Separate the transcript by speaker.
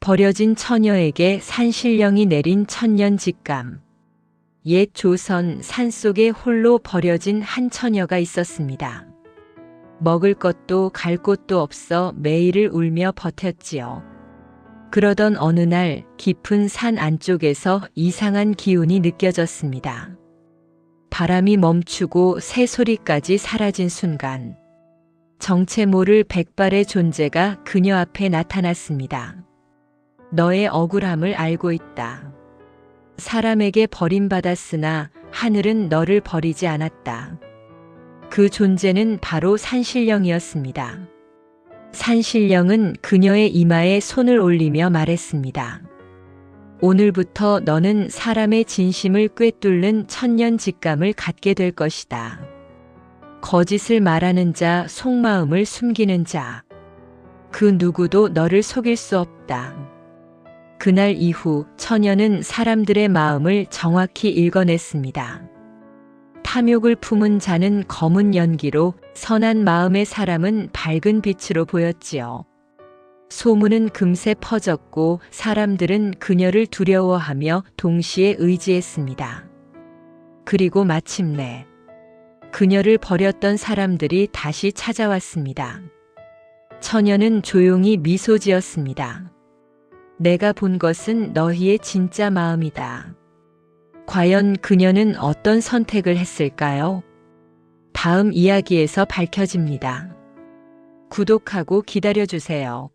Speaker 1: 버려진 처녀에게 산신령이 내린 천년 직감. 옛 조선 산속에 홀로 버려진 한 처녀가 있었습니다. 먹을 것도 갈 곳도 없어 매일을 울며 버텼지요. 그러던 어느 날 깊은 산 안쪽에서 이상한 기운이 느껴졌습니다. 바람이 멈추고 새소리까지 사라진 순간 정체 모를 백발의 존재가 그녀 앞에 나타났습니다. 너의 억울함을 알고 있다. 사람에게 버림받았으나 하늘은 너를 버리지 않았다. 그 존재는 바로 산신령이었습니다. 산신령은 그녀의 이마에 손을 올리며 말했습니다. 오늘부터 너는 사람의 진심을 꿰뚫는 천년 직감을 갖게 될 것이다. 거짓을 말하는 자, 속마음을 숨기는 자. 그 누구도 너를 속일 수 없다. 그날 이후 처녀는 사람들의 마음을 정확히 읽어냈습니다. 탐욕을 품은 자는 검은 연기로 선한 마음의 사람은 밝은 빛으로 보였지요. 소문은 금세 퍼졌고 사람들은 그녀를 두려워하며 동시에 의지했습니다. 그리고 마침내 그녀를 버렸던 사람들이 다시 찾아왔습니다. 처녀는 조용히 미소 지었습니다. 내가 본 것은 너희의 진짜 마음이다. 과연 그녀는 어떤 선택을 했을까요? 다음 이야기에서 밝혀집니다. 구독하고 기다려주세요.